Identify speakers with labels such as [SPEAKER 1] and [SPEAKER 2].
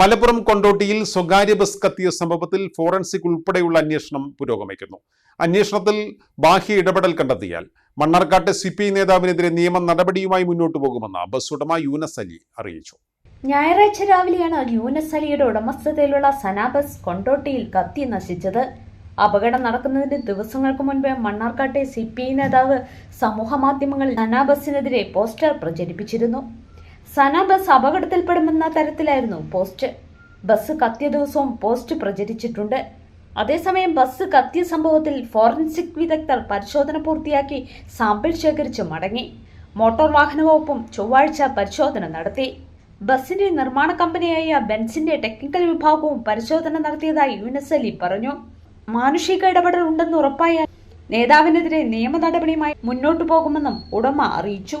[SPEAKER 1] മലപ്പുറം കൊണ്ടോട്ടിയിൽ സ്വകാര്യ ബസ് കത്തിയ സംഭവത്തിൽ ഫോറൻസിക് ഉൾപ്പെടെയുള്ള അന്വേഷണം പുരോഗമിക്കുന്നു അന്വേഷണത്തിൽ ബാഹ്യ ഇടപെടൽ കണ്ടെത്തിയാൽ മണ്ണാർക്കാട്ടെ സി പി നേതാവിനെതിരെ നിയമ നടപടിയുമായി മുന്നോട്ടു പോകുമെന്ന് ബസ് ഉടമ യൂനസ് അലി അറിയിച്ചു
[SPEAKER 2] ഞായറാഴ്ച രാവിലെയാണ് യൂനസ് അലിയുടെ ഉടമസ്ഥതയിലുള്ള സനാബസ് കൊണ്ടോട്ടിയിൽ കത്തി നശിച്ചത് അപകടം നടക്കുന്നതിന് ദിവസങ്ങൾക്ക് മുൻപ് മണ്ണാർക്കാട്ടെ സി പി ഐ നേതാവ് സമൂഹ മാധ്യമങ്ങളിൽ സനാബസിനെതിരെ പോസ്റ്റർ പ്രചരിപ്പിച്ചിരുന്നു സന ബസ് അപകടത്തിൽപ്പെടുമെന്ന തരത്തിലായിരുന്നു പോസ്റ്റ് ബസ് കത്തിയ ദിവസവും പോസ്റ്റ് പ്രചരിച്ചിട്ടുണ്ട് അതേസമയം ബസ് കത്തിയ സംഭവത്തിൽ ഫോറൻസിക് വിദഗ്ധർ പരിശോധന പൂർത്തിയാക്കി സാമ്പിൾ ശേഖരിച്ച് മടങ്ങി മോട്ടോർ വാഹന വകുപ്പും ചൊവ്വാഴ്ച പരിശോധന നടത്തി ബസിന്റെ നിർമ്മാണ കമ്പനിയായ ബെൻസിന്റെ ടെക്നിക്കൽ വിഭാഗവും പരിശോധന നടത്തിയതായി യുനസ് അലി പറഞ്ഞു മാനുഷിക ഇടപെടൽ ഉണ്ടെന്ന് ഉറപ്പായാൽ നേതാവിനെതിരെ നിയമ നടപടിയുമായി മുന്നോട്ടു പോകുമെന്നും ഉടമ അറിയിച്ചു